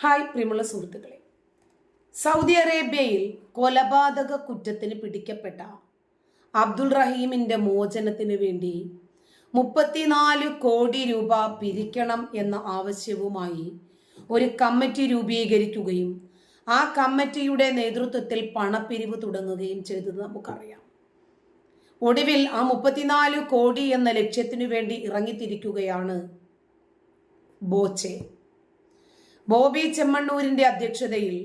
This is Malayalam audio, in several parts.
ഹായ് പ്രിയമുള്ള സുഹൃത്തുക്കളെ. സൗദി അറേബ്യയിൽ കൊലപാതക കുറ്റത്തിന് പിടിക്കപ്പെട്ട അബ്ദുൾ റഹീമിന്റെ മോചനത്തിന് വേണ്ടി മുപ്പത്തിനാല് കോടി രൂപ പിരിക്കണം എന്ന ആവശ്യവുമായി ഒരു കമ്മിറ്റി രൂപീകരിക്കുകയും ആ കമ്മിറ്റിയുടെ നേതൃത്വത്തിൽ പണപ്പിരിവ് തുടങ്ങുകയും ചെയ്തത് നമുക്കറിയാം. ഒടുവിൽ ആ മുപ്പത്തിനാല് കോടി എന്ന ലക്ഷ്യത്തിനു വേണ്ടി ഇറങ്ങിത്തിരിക്കുകയാണ് ബോച്ചെ. ബോബി ചെമ്മണ്ണൂരിന്റെ അധ്യക്ഷതയിൽ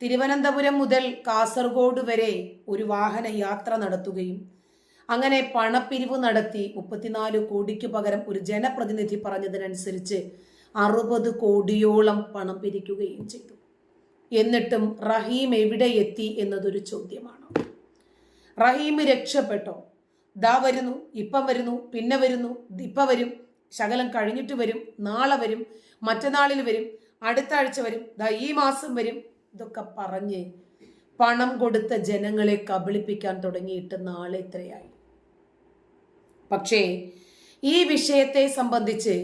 തിരുവനന്തപുരം മുതൽ കാസർഗോഡ് വരെ ഒരു വാഹന യാത്ര നടത്തുകയും അങ്ങനെ പണപ്പിരിവ് നടത്തി മുപ്പത്തിനാല് കോടിക്ക് പകരം ഒരു ജനപ്രതിനിധി പറഞ്ഞതിനനുസരിച്ച് അറുപത് കോടിയോളം പണം പിരിക്കുകയും ചെയ്തു. എന്നിട്ടും റഹീം എവിടെ എത്തി എന്നതൊരു ചോദ്യമാണ്. റഹീം രക്ഷപ്പെട്ടോ? ദാ വരുന്നു ഇപ്പം വരുന്നു പിന്നെ വരുന്നു ഇപ്പം വരും ശകലം കഴിഞ്ഞിട്ട് വരും നാളെ വരും മറ്റന്നാളിൽ വരും അടുത്ത ആഴ്ച വരും ദാ ഈ മാസം വരും ഇതൊക്കെ പറഞ്ഞ് പണം കൊടുത്ത ജനങ്ങളെ കബളിപ്പിക്കാൻ തുടങ്ങിയിട്ട് നാളെ ഇത്രയായി. പക്ഷേ ഈ വിഷയത്തെ സംബന്ധിച്ച്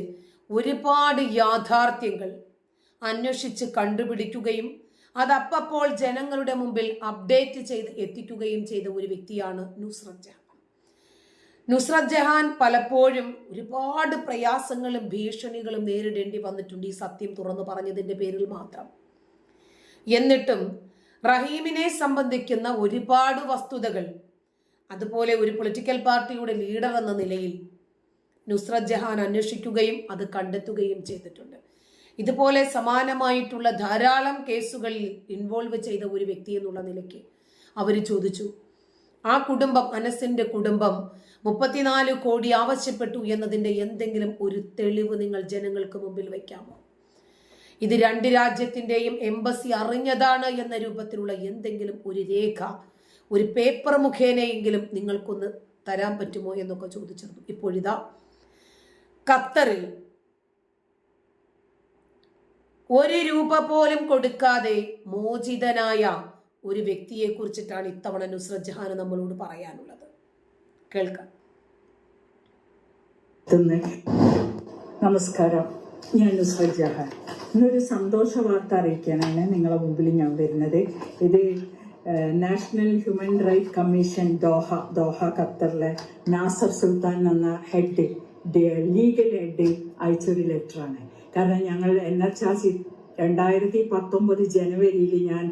ഒരുപാട് യാഥാർത്ഥ്യങ്ങൾ അന്വേഷിച്ച് കണ്ടുപിടിക്കുകയും അത് അപ്പപ്പോൾ ജനങ്ങളുടെ മുമ്പിൽ അപ്ഡേറ്റ് ചെയ്ത് എത്തിക്കുകയും ചെയ്ത ഒരു വ്യക്തിയാണ് നുസ്രത് ജഹാൻ നുസ്രത് ജഹാൻ പലപ്പോഴും ഒരുപാട് പ്രയാസങ്ങളും ഭീഷണികളും നേരിടേണ്ടി വന്നിട്ടുണ്ട് ഈ സത്യം തുറന്നു പറഞ്ഞതിന്റെ പേരിൽ മാത്രം. എന്നിട്ടും റഹീമിനെ സംബന്ധിക്കുന്ന ഒരുപാട് വസ്തുതകൾ അതുപോലെ ഒരു പൊളിറ്റിക്കൽ പാർട്ടിയുടെ ലീഡർ എന്ന നിലയിൽ നുസ്രത് ജഹാൻ അന്വേഷിക്കുകയും അത് കണ്ടെത്തുകയും ചെയ്തിട്ടുണ്ട്. ഇതുപോലെ സമാനമായിട്ടുള്ള ധാരാളം കേസുകളിൽ ഇൻവോൾവ് ചെയ്ത ഒരു വ്യക്തി എന്നുള്ള നിലയ്ക്ക് അവർ ചോദിച്ചു. ആ കുടുംബം അനസിന്റെ കുടുംബം മുപ്പത്തിനാല് കോടി ആവശ്യപ്പെട്ടു എന്നതിന്റെ എന്തെങ്കിലും ഒരു തെളിവ് നിങ്ങൾ ജനങ്ങൾക്ക് മുമ്പിൽ വയ്ക്കാമോ? ഇത് രണ്ട് രാജ്യത്തിന്റെയും എംബസി അറിഞ്ഞതാണ് എന്ന രൂപത്തിലുള്ള എന്തെങ്കിലും ഒരു രേഖ ഒരു പേപ്പർ മുഖേനയെങ്കിലും നിങ്ങൾക്കൊന്ന് തരാൻ പറ്റുമോ എന്നൊക്കെ ചോദിച്ചിരുന്നു. ഇപ്പോഴിതാ ഖത്തറിൽ ഒരു രൂപ പോലും കൊടുക്കാതെ മോചിതനായ ഒരു വ്യക്തിയെ കുറിച്ചിട്ടാണ് ഇത്തവണ നുസ്രത് ജഹാൻ നമ്മളോട് പറയാനുള്ളത്. കേൾക്കാം. നമസ്കാരം. ഞാൻ നുസ്രത് ജഹാൻ. ഇന്നൊരു സന്തോഷ വാർത്ത അറിയിക്കാനാണ് നിങ്ങളെ മുമ്പിൽ ഞാൻ വരുന്നത്. ഇത് national human right commission Doha Doha ഖത്തറിലെ നാസർ സുൽത്താൻ എന്ന ഹെഡ് ലീഗൽ ഹെഡ് അയച്ചൊരു ലെറ്ററാണ്. കാരണം ഞങ്ങൾ എൻ എച്ച് ആർ സി രണ്ടായിരത്തി പത്തൊമ്പത് ജനുവരിയിൽ ഞാൻ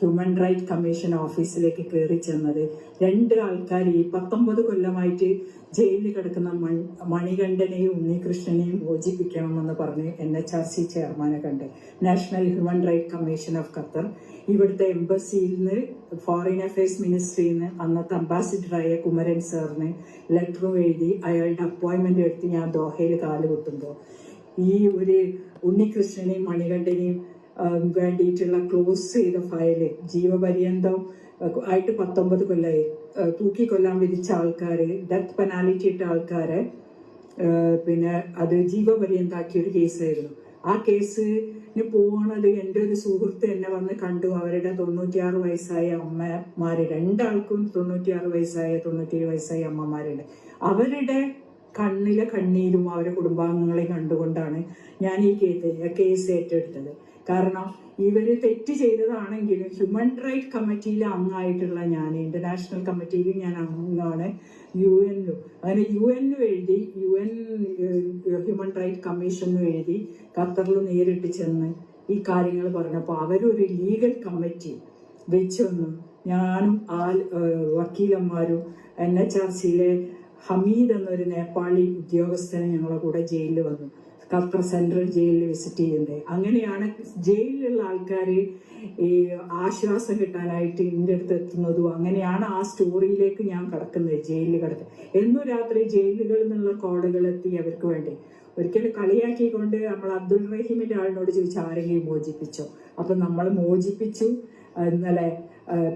ഹ്യൂമൻ റൈറ്റ് കമ്മീഷൻ ഓഫീസിലേക്ക് കയറി ചെന്നത്. രണ്ട് ആൾക്കാർ ഈ പത്തൊമ്പത് കൊല്ലമായിട്ട് ജയിലിൽ കിടക്കുന്ന മൺ- മണികണ്ഠനെയും ഉണ്ണികൃഷ്ണനെയും മോചിപ്പിക്കണമെന്ന് പറഞ്ഞ് എൻ എച്ച് ആർ സി ചെയർമാനെ കണ്ട്. National Human Right Commission of Qatar ഇവിടുത്തെ എംബസിയിൽ നിന്ന് ഫോറിൻ അഫയേഴ്സ് മിനിസ്ട്രിയിൽ നിന്ന് അന്നത്തെ അംബാസിഡറായ കുമരൻ സാറിന് ലെറ്ററും എഴുതി അയാളുടെ അപ്പോയിന്റ്മെന്റ് എടുത്ത് ഞാൻ ദോഹയിൽ കാൽ കുത്തുമ്പോൾ ഈ ഒരു ഉണ്ണികൃഷ്ണനെയും മണികണ്ഠനെയും വേണ്ടിയിട്ടുള്ള ക്ലോസ് ചെയ്ത ഫയൽ ജീവപര്യന്തം ആയിട്ട് പത്തൊമ്പത് കൊല്ലായി. തൂക്കിക്കൊല്ലാൻ വിധിച്ച ആൾക്കാര് ഡെത്ത് പെനാലിറ്റി ഇട്ട ആൾക്കാരെ പിന്നെ അത് ജീവപര്യന്താക്കിയ ഒരു കേസായിരുന്നു. ആ കേസിന് പോണത് എന്റെ ഒരു സുഹൃത്ത് എന്നെ വന്ന് കണ്ടു. അവരുടെ തൊണ്ണൂറ്റിയാറ് വയസ്സായ അമ്മമാര് രണ്ടാൾക്കും തൊണ്ണൂറ്റിയാറ് വയസ്സായ തൊണ്ണൂറ്റിയേഴ് വയസ്സായ അമ്മമാരുണ്ട്. അവരുടെ കണ്ണിലെ കണ്ണീരും അവരുടെ കുടുംബാംഗങ്ങളെ കണ്ടുകൊണ്ടാണ് ഞാൻ ഈ കേസ് കേസ് ഏറ്റെടുത്തത്. കാരണം ഇവർ തെറ്റ് ചെയ്തതാണെങ്കിലും ഹ്യൂമൻ റൈറ്റ് കമ്മിറ്റിയിലെ അംഗമായിട്ടുള്ള ഞാൻ ഇന്റർനാഷണൽ കമ്മിറ്റിയിൽ ഞാൻ അംഗമാണ് യു എനിലും അങ്ങനെ യു എനിലും എഴുതി യു എൻ ഹ്യൂമൻ റൈറ്റ് കമ്മീഷനും എഴുതി ഖത്തറിൽ നേരിട്ട് ചെന്ന് ഈ കാര്യങ്ങൾ പറഞ്ഞപ്പോൾ അവരൊരു ലീഗൽ കമ്മിറ്റി വെച്ചൊന്ന് ഞാനും ആ വക്കീലന്മാരും എൻ എച്ച് ആർ സിയിലെ ഹമീദ് എന്നൊരു നേപ്പാളി ഉദ്യോഗസ്ഥനെ ഞങ്ങളുടെ കൂടെ ജയിലിൽ വന്നു. ഖത്തർ സെൻട്രൽ ജയിലിൽ വിസിറ്റ് ചെയ്യുന്നത്. അങ്ങനെയാണ് ജയിലിലുള്ള ആൾക്കാർ ഈ ആശ്വാസം കിട്ടാനായിട്ട് ഇന്റെ അടുത്ത് എത്തുന്നതും അങ്ങനെയാണ് ആ സ്റ്റോറിയിലേക്ക് ഞാൻ കിടക്കുന്നത് ജയിലിൽ കിടക്കുന്നത് എന്നും രാത്രി ജയിലുകളിൽ നിന്നുള്ള കോളുകൾ എത്തി അവർക്ക് വേണ്ടി. ഒരിക്കലും കളിയാക്കിക്കൊണ്ട് നമ്മൾ അബ്ദുൾ റഹീമിന്റെ ആളിനോട് ചോദിച്ചു ആരെങ്കിലും മോചിപ്പിച്ചോ? അപ്പൊ നമ്മൾ മോചിപ്പിച്ചു. ഇന്നലെ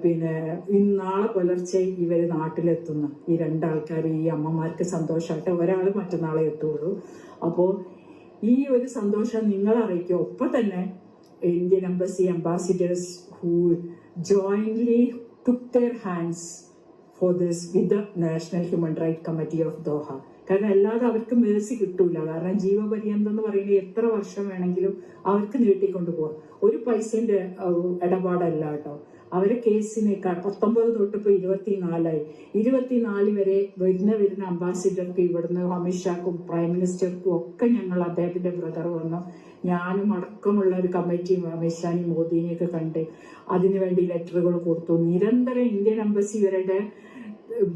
പിന്നെ ഇന്നാളെ നാളെ പുലർച്ചെ ഇവർ നാട്ടിലെത്തുന്ന. ഈ രണ്ടാൾക്കാർ ഈ അമ്മമാർക്ക് സന്തോഷമായിട്ട് ഒരാൾ മറ്റന്നാളെ എത്തുള്ളൂ. അപ്പോൾ ഈ ഒരു സന്തോഷം നിങ്ങൾ അറിയിക്കുക ഒപ്പം തന്നെ Indian embassy ambassadors who jointly took their hands for this with the National Human Right Committee of Doha കാരണം അല്ലാതെ അവർക്ക് മേഴ്സി കിട്ടൂല. കാരണം ജീവപര്യന്തം എന്ന് പറയുന്നത് എത്ര വർഷം വേണമെങ്കിലും അവർക്ക് നീട്ടിക്കൊണ്ടു പോവാം. ഒരു പൈസന്റെ ഇടപാടല്ല കേട്ടോ. അവരെ കേസിനേക്കാൾ പത്തൊമ്പത് തൊട്ട് ഇപ്പൊ ഇരുപത്തിനാലായി. ഇരുപത്തിനാല് വരെ വരുന്ന വരുന്ന അംബാസിഡർക്ക് ഇവിടുന്ന് അമിത്ഷാക്കും പ്രൈം മിനിസ്റ്റർക്കും ഒക്കെ ഞങ്ങൾ അദ്ദേഹത്തിന്റെ ബ്രദർ വന്നു. ഞാനും അടക്കമുള്ള ഒരു കമ്മിറ്റിയും അമിത്ഷാനെയും മോദിനെയൊക്കെ കണ്ട് അതിനുവേണ്ടി ലെറ്ററുകൾ കൊടുത്തു. നിരന്തരം ഇന്ത്യൻ എംബസി ഇവരുടെ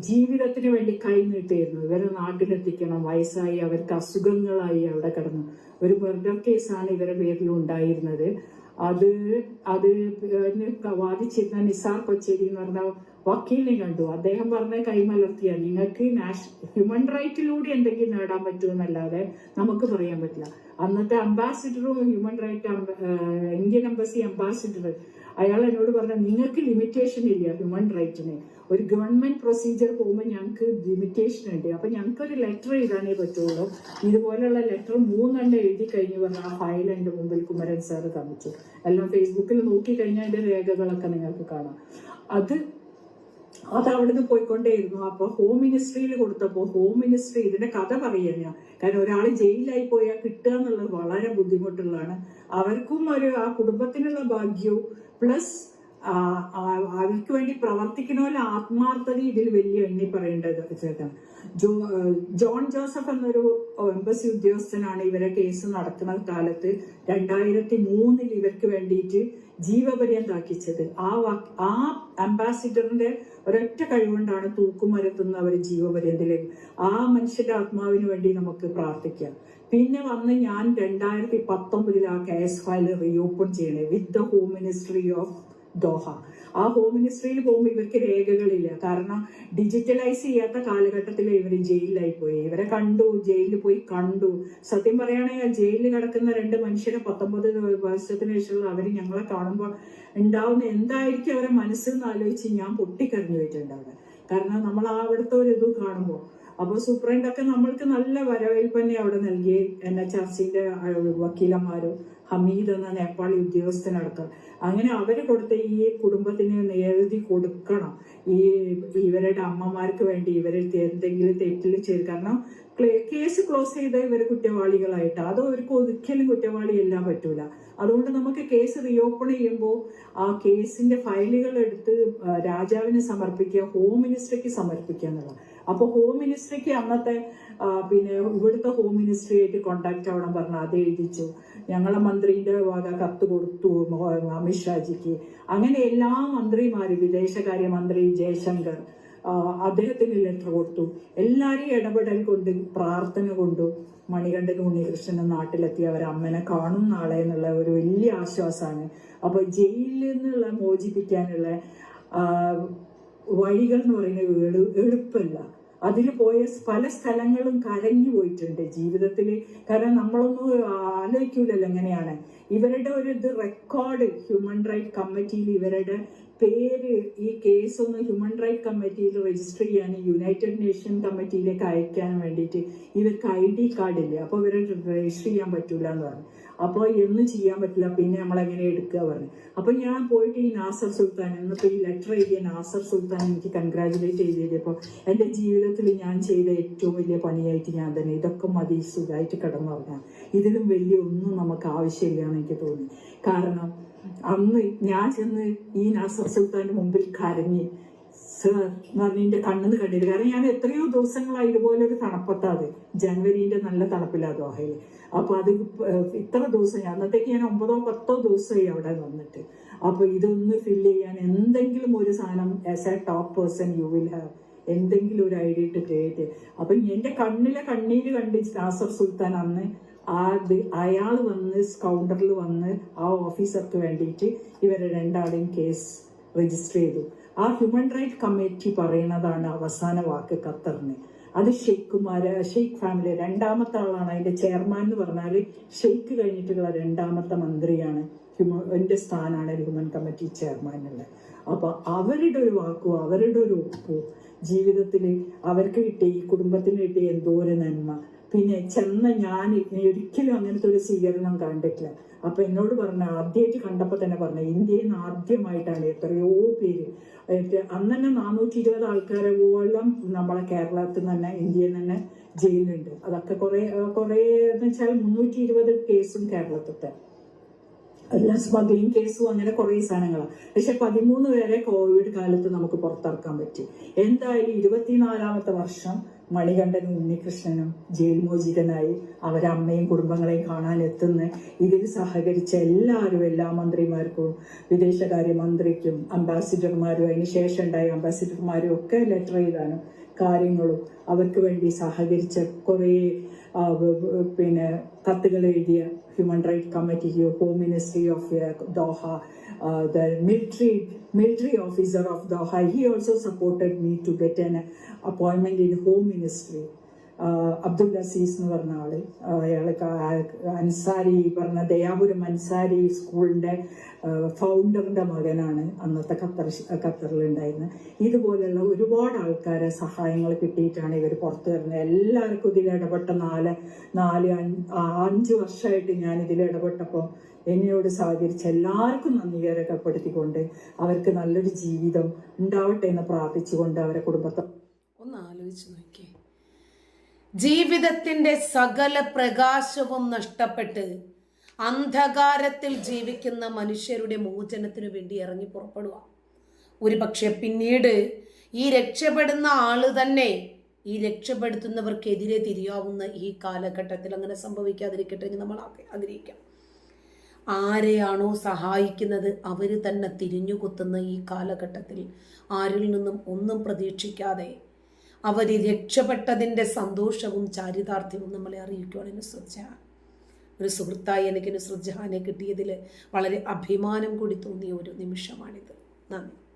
ജീവിതത്തിന് വേണ്ടി കൈനീട്ടിയിരുന്നു ഇവരെ നാട്ടിലെത്തിക്കണം. വയസ്സായി അവർക്ക് അസുഖങ്ങളായി അവിടെ കിടന്നു. ഒരു മർഡർ കേസാണ് ഇവരുടെ പേരിൽ ഉണ്ടായിരുന്നത് അത് അത് വാദിച്ചിരുന്ന നിസാർ കൊച്ചേരി എന്ന് പറഞ്ഞ വക്കീലിനെ കണ്ടു. അദ്ദേഹം പറഞ്ഞ കൈമലർത്തിയ നിങ്ങൾക്ക് നാഷ ഹ്യൂമൻ റൈറ്റിലൂടെ എന്തെങ്കിലും നേടാൻ പറ്റുമെന്നല്ലാതെ നമുക്ക് പറയാൻ പറ്റില്ല. അന്നത്തെ അംബാസിഡറും human right Indian embassy ambassador അയാൾ എന്നോട് പറഞ്ഞ നിങ്ങൾക്ക് ലിമിറ്റേഷൻ ഇല്ല ഹ്യൂമൻ റൈറ്റിന് ഒരു ഗവൺമെന്റ് പ്രൊസീജിയർ പോകുമ്പോൾ ഞങ്ങൾക്ക് ലിമിറ്റേഷൻ ഉണ്ട്. അപ്പൊ ഞങ്ങൾക്ക് ഒരു ലെറ്റർ എഴുതാനേ പറ്റുള്ളൂ. ഇതുപോലുള്ള ലെറ്റർ മൂന്നെണ്ണം എഴുതി കഴിഞ്ഞ് പറഞ്ഞ ആ ഫയൽ എന്റെ മുമ്പിൽ കുമരൻ സാറ് കാണിച്ചു എല്ലാം ഫേസ്ബുക്കിൽ നോക്കി കഴിഞ്ഞാൽ അതിന്റെ രേഖകളൊക്കെ നിങ്ങൾക്ക് കാണാം. അത് അത് അവിടുന്ന് പോയിക്കൊണ്ടേയിരുന്നു. അപ്പൊ ഹോം മിനിസ്ട്രിയിൽ കൊടുത്തപ്പോ ഹോം മിനിസ്ട്രി ഇതിന്റെ കഥ പറയുക കാരണം ഒരാൾ ജയിലായി പോയാൽ കിട്ടുക എന്നുള്ളത് വളരെ ബുദ്ധിമുട്ടുള്ളതാണ്. അവർക്കും ഒരു ആ കുടുംബത്തിനുള്ള ഭാഗ്യവും പ്ലസ് അവർക്ക് വേണ്ടി പ്രവർത്തിക്കണമല്ലോ ആത്മാർത്ഥത ഇതിൽ വലിയ എണ്ണി പറയേണ്ടത് ചേട്ടൻ ജോ ജോൺ ജോസഫ് എന്നൊരു എംബസി ഉദ്യോഗസ്ഥനാണ് ഇവരെ കേസ് നടക്കുന്ന കാലത്ത് രണ്ടായിരത്തി മൂന്നിൽ ഇവർക്ക് വേണ്ടിയിട്ട് ജീവപര്യന്താക്കിച്ചത് ആ ആ അംബാസിഡറിന്റെ ഒരൊറ്റ കഴിവുകൊണ്ടാണ് തൂക്കുമരത്തുന്ന അവർ ജീവപര്യന്തിലേക്ക് ആ മനുഷ്യന്റെ ആത്മാവിന് വേണ്ടി നമുക്ക് പ്രാർത്ഥിക്കാം. പിന്നെ വന്ന് ഞാൻ രണ്ടായിരത്തി പത്തൊമ്പതിൽ ആ കേസ് ഫയൽ റീഓപ്പൺ ചെയ്യണേ with the Home Ministry of Doha. ആ ഹോം മിനിസ്ട്രിയിൽ പോകുമ്പോൾ ഇവർക്ക് രേഖകളില്ല. കാരണം ഡിജിറ്റലൈസ് ചെയ്യാത്ത കാലഘട്ടത്തിൽ ഇവർ ജയിലിലായി പോയി ഇവരെ കണ്ടു ജയിലിൽ പോയി കണ്ടു. സത്യം പറയുകയാണെങ്കിൽ ജയിലിൽ കിടക്കുന്ന രണ്ട് മനുഷ്യരെ പത്തൊമ്പത് വർഷത്തിന് ശേഷമുള്ള അവർ ഞങ്ങളെ കാണുമ്പോൾ ഉണ്ടാവുന്ന എന്തായിരിക്കും അവരെ മനസ്സിൽ നിന്ന് ആലോചിച്ച് ഞാൻ പൊട്ടിക്കറിഞ്ഞു പോയിട്ടുണ്ട് അവിടെ. കാരണം നമ്മൾ ആ അവിടുത്തെ ഒരു ഇത് കാണുമ്പോൾ. അപ്പൊ സൂപ്രണ്ടൊക്കെ നമ്മൾക്ക് നല്ല വരവേൽപ്പ് തന്നെ അവിടെ നൽകി. എൻ എച്ച് ആർ സിന്റെ വക്കീലന്മാരും ഹമീദ് എന്ന നേപ്പാളി ഉദ്യോഗസ്ഥനടക്കം. അങ്ങനെ അവർ കൊടുത്ത ഈ കുടുംബത്തിന് എഴുതി കൊടുക്കണം. ഈ ഇവരുടെ അമ്മമാർക്ക് വേണ്ടി ഇവരെ എന്തെങ്കിലും തെറ്റിൽ ചെയ്ത് കാരണം കേസ് ക്ലോസ് ചെയ്ത ഇവർ കുറ്റവാളികളായിട്ട്. അത് അവർക്ക് ഒരിക്കലും കുറ്റവാളിയെല്ലാം പറ്റൂല. അതുകൊണ്ട് നമുക്ക് കേസ് റീഓപ്പൺ ചെയ്യുമ്പോൾ ആ കേസിന്റെ ഫയലുകൾ എടുത്ത് രാജാവിന് സമർപ്പിക്കുക ഹോം മിനിസ്ട്രിക്ക് സമർപ്പിക്കുക എന്നുള്ളത്. അപ്പൊ ഹോം മിനിസ്ട്രിക്ക് അന്നത്തെ പിന്നെ ഇവിടുത്തെ ഹോം മിനിസ്ട്രി ആയിട്ട് കോണ്ടാക്ട് ആവണം പറഞ്ഞു അത് എഴുതിച്ചു. ഞങ്ങളെ മന്ത്രിയുടെ വക കത്ത് കൊടുത്തു അമിത്ഷാജിക്ക് അങ്ങനെ എല്ലാ മന്ത്രിമാരും വിദേശകാര്യ മന്ത്രി ജയശങ്കർ അദ്ദേഹത്തിന് ലെറ്റർ കൊടുത്തു. എല്ലാരെയും ഇടപെടൽ കൊണ്ട് പ്രാർത്ഥന കൊണ്ടും മണികണ്ഠൻ ഉണ്ണികൃഷ്ണൻ നാട്ടിലെത്തി അവർ അമ്മനെ കാണും നാളെ എന്നുള്ള ഒരു വലിയ ആശ്വാസമാണ്. അപ്പൊ ജയിലിൽ നിന്നുള്ള മോചിപ്പിക്കാനുള്ള വഴികൾ എന്ന് പറയുന്നത് എളു- എളുപ്പമല്ല. അതിൽ പോയ പല സ്ഥലങ്ങളും കരഞ്ഞു പോയിട്ടുണ്ട് ജീവിതത്തിൽ കാരണം നമ്മളൊന്നും ആലോചിക്കൂലല്ലോ എങ്ങനെയാണ്. ഇവരുടെ ഒരു ഇത് റെക്കോർഡ് ഹ്യൂമൻ റൈറ്റ് കമ്മിറ്റിയിൽ ഇവരുടെ പേര് ഈ കേസ് ഒന്ന് ഹ്യൂമൻ റൈറ്റ് കമ്മിറ്റിയിൽ രജിസ്റ്റർ ചെയ്യാൻ യുണൈറ്റഡ് നേഷൻ കമ്മിറ്റിയിലേക്ക് അയക്കാൻ വേണ്ടിയിട്ട് ഇവർക്ക് ഐ ഡി കാർഡ് ഇല്ല? അപ്പോൾ ഇവരെ രജിസ്റ്റർ ചെയ്യാൻ പറ്റൂല എന്ന് പറഞ്ഞു. അപ്പോൾ എന്ന് ചെയ്യാൻ പറ്റില്ല പിന്നെ നമ്മൾ എങ്ങനെ എടുക്കുക പറഞ്ഞു. അപ്പോൾ ഞാൻ പോയിട്ട് ഈ നാസർ സുൽത്താൻ എന്നിപ്പോൾ ഈ ലെറ്റർ എഴുതിയ നാസർ സുൽത്താൻ എനിക്ക് കൺഗ്രാചുലേറ്റ് ചെയ്തപ്പോൾ എന്റെ ജീവിതത്തിൽ ഞാൻ ചെയ്ത ഏറ്റവും വലിയ പണിയായിട്ട് ഞാൻ തന്നെ ഇതൊക്കെ മതി സുഖമായിട്ട് കിടന്നു പറഞ്ഞാൽ ഇതിലും വലിയ ഒന്നും നമുക്ക് ആവശ്യമില്ല എന്ന് എനിക്ക് തോന്നി. കാരണം അന്ന് ഞാൻ ചെന്ന് ഈ നാസർ സുൽത്താന്റെ മുമ്പിൽ കരഞ്ഞ് സർ എന്ന് പറഞ്ഞ് എന്റെ കണ്ണെന്ന് കാരണം ഞാൻ എത്രയോ ദിവസങ്ങളായി ഇതുപോലെ ഒരു തണുപ്പത്താതെ ജനുവരിന്റെ നല്ല തണുപ്പില്ലാ ദോഹയിൽ അപ്പൊ അത് ഇത്ര ദിവസം അന്നത്തേക്ക് ഞാൻ ഒമ്പതോ പത്തോ ദിവസമായി അവിടെ നിന്നിട്ട്. അപ്പൊ ഇതൊന്ന് ഫില്ല് ചെയ്യാൻ എന്തെങ്കിലും ഒരു സാധനം as a top person you will have എന്തെങ്കിലും ഒരു ഐഡിയ ഇട്ട് ക്രിയേറ്റ് അപ്പൊ എന്റെ കണ്ണിലെ കണ്ണീര് കണ്ട് നാസർ സുൽത്താൻ അന്ന് ആ അയാൾ വന്ന് കൗണ്ടറിൽ വന്ന് ആ ഓഫീസർക്ക് വേണ്ടിയിട്ട് ഇവരെ രണ്ടാളെയും കേസ് രജിസ്റ്റർ ചെയ്തു. ആ ഹ്യൂമൻ റൈറ്റ് കമ്മിറ്റി പറയുന്നതാണ് അവസാന വാക്ക് ഖത്തറിന്. അത് ഷെയ്ഖുമാര് ഷെയ്ഖ് ഫാമിലി രണ്ടാമത്തെ ആളാണ്. അതിന്റെ ചെയർമാൻ എന്ന് പറഞ്ഞാൽ ഷെയ്ഖ് കഴിഞ്ഞിട്ടുള്ള രണ്ടാമത്തെ മന്ത്രിയാണ്. ഹ്യൂമൻ എന്റെ സ്ഥാനാണ് ഹ്യൂമൻ കമ്മിറ്റി ചെയർമാനുള്ള അപ്പോൾ അവരുടെ ഒരു വാക്കോ അവരുടെ ഒരു ഒപ്പോ ജീവിതത്തിൽ അവർക്ക് കിട്ടിയ ഈ കുടുംബത്തിന് കിട്ടിയ എന്തോ ഒരു നന്മ. പിന്നെ ചെന്ന ഞാൻ ഒരിക്കലും അങ്ങനത്തെ ഒരു സ്വീകരണം കണ്ടിട്ടില്ല. അപ്പൊ എന്നോട് പറഞ്ഞ ആദ്യമായിട്ട് കണ്ടപ്പോൾ തന്നെ പറഞ്ഞ ഇന്ത്യയിൽ നിന്ന് ആദ്യമായിട്ടാണ് എത്രയോ പേര് അന്ന് തന്നെ നാനൂറ്റി ഇരുപത് ആൾക്കാരെ പോലും നമ്മളെ കേരളത്തിൽ തന്നെ ഇന്ത്യയിൽ തന്നെ ജയിലുണ്ട് അതൊക്കെ കുറെ കുറെ എന്ന് വെച്ചാൽ മുന്നൂറ്റി ഇരുപത് കേസും കേരളത്തിലത്തെ എല്ലാം സ്മഗ്ലിംഗ് കേസും അങ്ങനെ കുറേ സാധനങ്ങളാണ് പക്ഷെ പതിമൂന്ന് പേരെ കോവിഡ് കാലത്ത് നമുക്ക് പുറത്തിറക്കാൻ പറ്റി. എന്തായാലും ഇരുപത്തിനാലാമത്തെ വർഷം മണികണ്ഠനും ഉണ്ണികൃഷ്ണനും ജയിൽ മോചിതനായി അവരമ്മയും കുടുംബങ്ങളെയും കാണാൻ എത്തുന്ന ഇതിൽ സഹകരിച്ച എല്ലാവരും എല്ലാ മന്ത്രിമാർക്കും വിദേശകാര്യ മന്ത്രിക്കും അംബാസിഡർമാരും അതിന് ശേഷം ഉണ്ടായ അംബാസിഡർമാരും ഒക്കെ ലെറ്റർ എഴുതാനും കാര്യങ്ങളും അവർക്ക് വേണ്ടി സഹകരിച്ച കുറേ പിന്നെ കത്തുകൾ എഴുതിയ human right കമ്മിറ്റിയോ Home Ministry of Doha the military military officer of Doha he also supported me to get an അപ്പോയിൻമെന്റ് in Home Ministry Abdul Aziz എന്ന് പറഞ്ഞ ആൾ അയാൾക്ക് അൻസാരി പറഞ്ഞ ദയാപുരം അൻസാരി സ്കൂളിന്റെ ഫൗണ്ടറിന്റെ മകനാണ് അന്നത്തെ ഖത്തർ ഖത്തറിൽ ഉണ്ടായിരുന്നത്. ഇതുപോലെയുള്ള ഒരുപാട് ആൾക്കാരെ സഹായങ്ങൾ കിട്ടിയിട്ടാണ് ഇവർ പുറത്തു വരുന്നത്. എല്ലാവർക്കും ഇതിൽ ഇടപെട്ട നാല് നാല് അഞ്ച് വർഷമായിട്ട് ഞാൻ ഇതിൽ ഇടപെട്ടപ്പോൾ എന്നോട് സഹകരിച്ച എല്ലാവർക്കും നന്ദി രേഖപ്പെടുത്തിക്കൊണ്ട് അവർക്ക് നല്ലൊരു ജീവിതം ഉണ്ടാവട്ടെ എന്ന് പ്രാർത്ഥിച്ചുകൊണ്ട് അവരെ കുടുംബത്തെ ഒന്ന് ആലോചിച്ച് നോക്കിയേ. ജീവിതത്തിന്റെ സകല പ്രകാശവും നഷ്ടപ്പെട്ട് അന്ധകാരത്തിൽ ജീവിക്കുന്ന മനുഷ്യരുടെ മോചനത്തിനു വേണ്ടി ഇറങ്ങി പുറപ്പെടുക. ഒരുപക്ഷെ പിന്നീട് ഈ രക്ഷപ്പെടുന്ന ആൾ തന്നെ ഈ രക്ഷപ്പെടുത്തുന്നവർക്കെതിരെ തിരിയാവുന്ന ഈ കാലഘട്ടത്തിൽ അങ്ങനെ സംഭവിക്കാതിരിക്കട്ടെ എന്ന് നമ്മൾ ആഗ്രഹിക്കാം. ആരെയാണോ സഹായിക്കുന്നത് അവർ തന്നെ തിരിഞ്ഞുകുത്തുന്ന ഈ കാലഘട്ടത്തിൽ ആരിൽ നിന്നും ഒന്നും പ്രതീക്ഷിക്കാതെ അവർ രക്ഷപ്പെട്ടതിന്റെ സന്തോഷവും ചാരിതാർത്ഥ്യവും നമ്മളെ അറിയിക്കുവാണ് നുസ്രത് ഒരു സുഹൃത്തായി എനിക്ക് നുസ്രത് കിട്ടിയതിൽ വളരെ അഭിമാനം കൂടി തോന്നിയ ഒരു നിമിഷമാണിത്. നന്ദി.